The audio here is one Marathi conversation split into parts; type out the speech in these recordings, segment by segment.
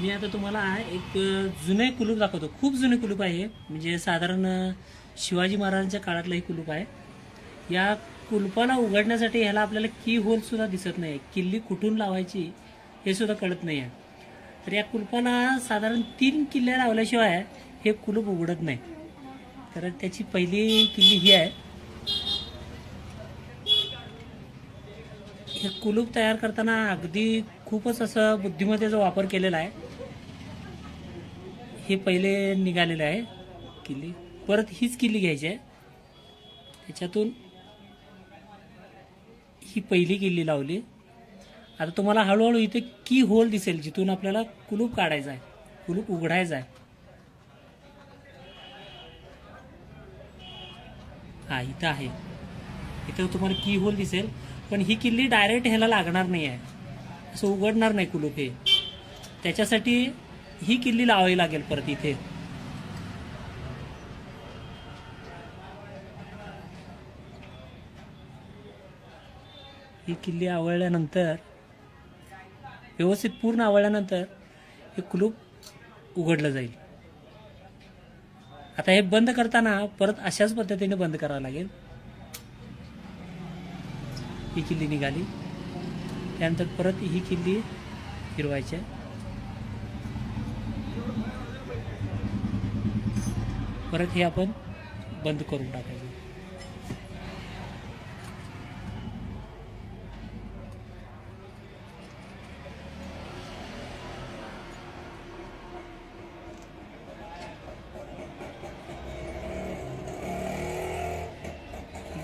मी आता तुम्हाला एक जुने कुलूप दाखवतो. खूप जुने कुलूप आहे म्हणजे साधारण शिवाजी महाराजांच्या काळातलं हे कुलूप आहे. या कुलपाला उघडण्यासाठी ह्याला आपल्याला की होलसुद्धा दिसत नाही किल्ली कुठून लावायची हे सुद्धा कळत नाही आहे तर या कुलपाला साधारण तीन किल्ल्या लावल्याशिवाय हे कुलूप उघडत नाही. तर त्याची पहिली किल्ली ही आहे. हे कुलूप तयार करताना अगदी खूपच असं बुद्धिमत्तेचा वापर केलेला आहे हे पहिले निघालेलं आहे. किल्ली. परत हीच किल्ली घ्यायची आहे. त्याच्यातून ही पहिली किल्ली लावली. आता तुम्हाला हळूहळू इथे की होल दिसेल जिथून आपल्याला कुलूप काढायचा आहे कुलूप उघडायचा आहे. हा इथं आहे. इथं तुम्हाला की होल दिसेल पण ही किल्ली डायरेक्ट ह्याला लागणार नाही आहे असं उघडणार नाही कुलूप हे. त्याच्यासाठी ही किल्ली लावावी लागेल परत इथे. ही किल्ली आवळल्यानंतर व्यवस्थित पूर्ण आवळल्यानंतर हे कुलूप उघडलं जाईल. आता हे बंद करताना परत अशाच पद्धतीने बंद करावं लागेल. ही किल्ली निघाली. त्यानंतर परत ही किल्ली फिरवायची आहे. परत हे आपण बंद करून टाकायचं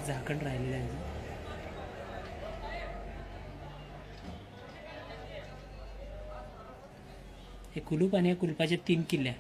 झाकण राहिलेलं आहे हे कुलूप आणि या कुलपाच्या तीन किल्ल्या